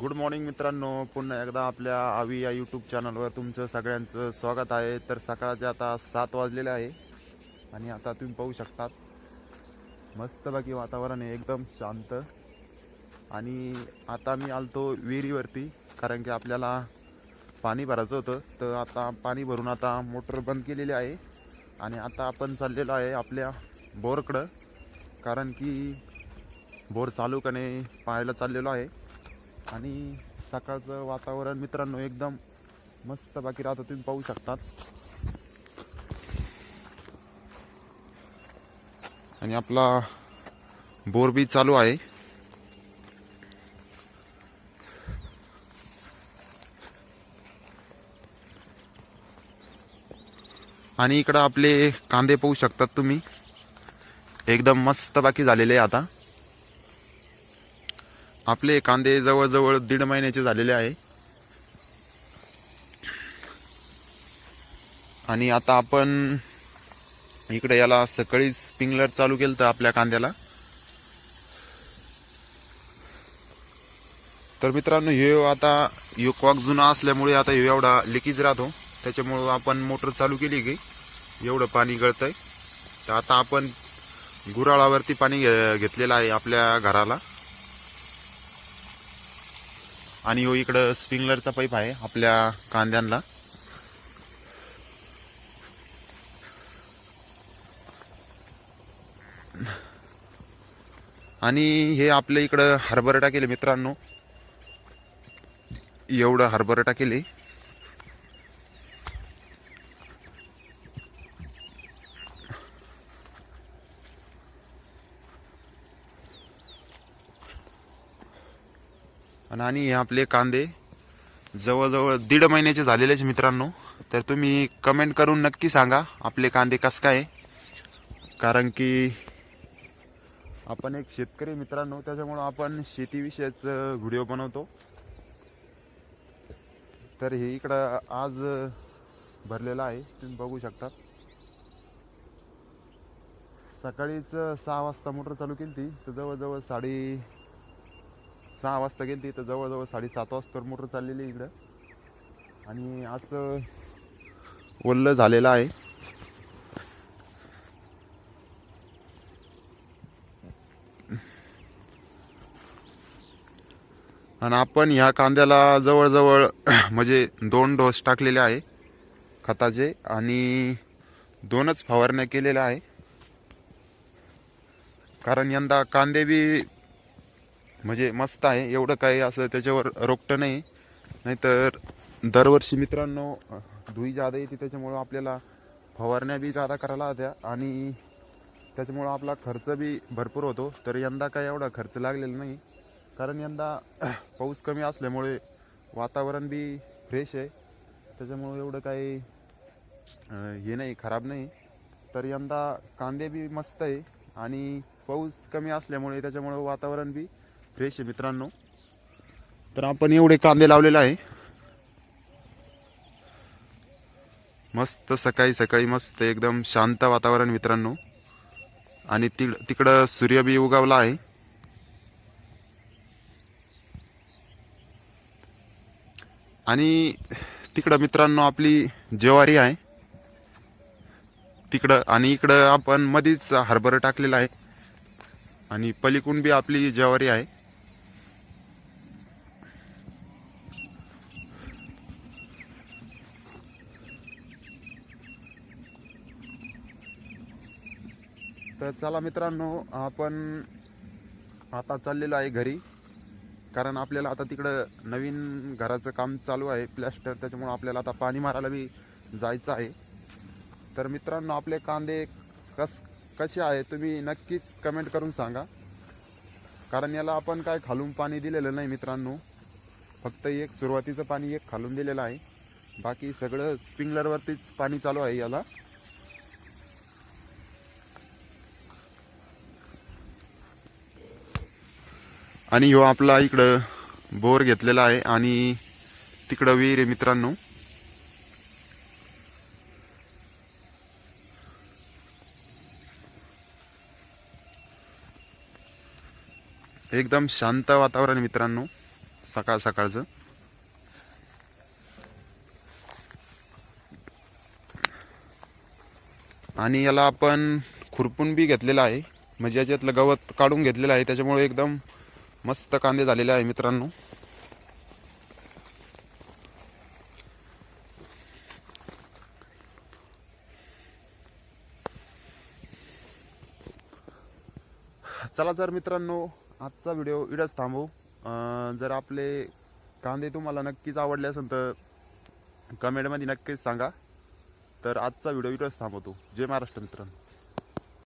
Good morning मित्रांनो. पुन्हा एकदा आपल्या आवी या यूट्यूब चॅनलवर तुमचं सगळ्यांचं स्वागत आहे. तर सकाळचे आता सात वाजलेले आहे. आणि आता तुम्ही पाहू शकतात मस्तपैकी वातावरण आहे एकदम शांत. आणि आता मी आलतो विहिरीवरती कारण की आपल्याला पाणी भरायचं होतं. तर आता पाणी भरून आता मोटर बंद केलेली आहे. आणि आता आपण चाललेलो आहे आपल्या बोरकडं कारण की बोर चालू कणे पाहायला चाललेलो आहे. आणि सकाळचं वातावरण मित्रांनो एकदम मस्त बाकी राहतं तुम्ही पाहू शकतात. आणि आपला बोर बी चालू आहे. आणि इकडं आपले कांदे पाहू शकतात तुम्ही. एकदम मस्त बाकी झालेले आहे आता. आपले कांदे जवळजवळ दीड महिन्याचे झालेले आहे. आणि आता आपण इकडे याला सकाळी स्प्रिंगलर चालू केलं तर आपल्या कांद्याला. तर मित्रांनो ह्यो आता ह्यो कॉक जुना असल्यामुळे आता ह्यो एवढा लिकेज राहतो. त्याच्यामुळं आपण मोटर चालू केली की एवढं पाणी गळतंय. तर आता आपण गुराळावरती पाणी घे- घेतलेलं आहे आपल्या घराला. आणि हो इकडं स्प्रिंगलरचा पाईप आहे आपल्या कांद्यांना आणि हे आपल्या इकडं हरभरा टाकेले मित्रांनो. एवढं हरभरा टाकेले आणि- आणि हे आपले कांदे जवळजवळ दीड महिन्याचे झालेलेच मित्रांनो. तर तुम्ही कमेंट करून नक्की सांगा आपले कांदे कस काय कारण की आपण एक शेतकरी मित्रांनो त्याच्यामुळं आपण शेतीविषयीच व्हिडिओ बनवतो. तर हे इकडं आज भरलेलं आहे. तुम्ही बघू शकता. सकाळीच सहा वाजता मोटर चालू केली ती तर जवळजवळ साडे सहा वाजता गेली तर जवळजवळ साडेसात वाजता मोटर चाललेली आहे इकडं. आणि असं ओल्लं झालेलं आहे. आणि आपण ह्या कांद्याला जवळजवळ म्हणजे दोन डोस टाकलेले आहे खताचे आणि दोनच फवारण्या केलेल्या आहे. कारण यंदा कांदे बी म्हणजे मस्त आहे. एवढं काही असं त्याच्यावर रोकटं नाही. नाहीतर दरवर्षी मित्रांनो धुई जादा येते त्याच्यामुळं आपल्याला फवारण्या बी जादा करायला होत्या आणि त्याच्यामुळं आपला खर्च बी भरपूर होतो. तर यंदा काही एवढा खर्च लागलेला नाही. कारण यंदा पाऊस कमी असल्यामुळे वातावरण बी फ्रेश आहे. त्याच्यामुळं एवढं काही हे नाही खराब नाही. तर यंदा कांदे बी मस्त आहे. आणि पाऊस कमी असल्यामुळे त्याच्यामुळं वातावरण बी फ्रेश आहे मित्रांनो. तर आपण एवढे कांदे लावलेले आहे. मस्त सकाळी सकाळी मस्त एकदम शांत वातावरण मित्रांनो. आणि ति तिकडं सूर्य बी उगावला आहे. आणि तिकडं मित्रांनो आपली ज्वारी आहे. तिकडं आणि इकडं आपण मधीच हरभरं टाकलेलं आहे. आणि पलीकून बी आपली ज्वारी आहे. तर चला मित्रांनो आपण आता चाललेलो आहे घरी. कारण आपल्याला आता तिकडं नवीन घराचं काम चालू आहे प्लॅस्टर त्याच्यामुळं आपल्याला आता पाणी मारायला बी जायचं आहे. तर मित्रांनो आपले कांदे कस कसे आहे तुम्ही नक्कीच कमेंट करून सांगा. कारण याला आपण काय खालून पाणी दिलेलं नाही मित्रांनो. फक्त एक सुरुवातीचं पाणी एक खालून दिलेलं आहे. बाकी सगळं स्प्रिंगलरवरतीच पाणी चालू आहे याला. आणि ह्यो आपला इकडं बोर घेतलेला आहे आणि तिकडं विहीर आहे मित्रांनो. एकदम शांत वातावरण मित्रांनो सकाळ सकाळचं. आणि याला आपण खुरपून बी घेतलेलं आहे म्हणजे याच्यातलं गवत काढून घेतलेलं आहे त्याच्यामुळे एकदम मस्त कांदे झालेले आहे मित्रांनो. चला तर मित्रांनो आजचा व्हिडिओ इडच थांबवू जर आपले कांदे तुम्हाला नक्कीच आवडले असेल तर कमेंटमध्ये नक्कीच सांगा. तर आजचा व्हिडिओ इथंच थांबवतो. जय महाराष्ट्र मित्रांनो.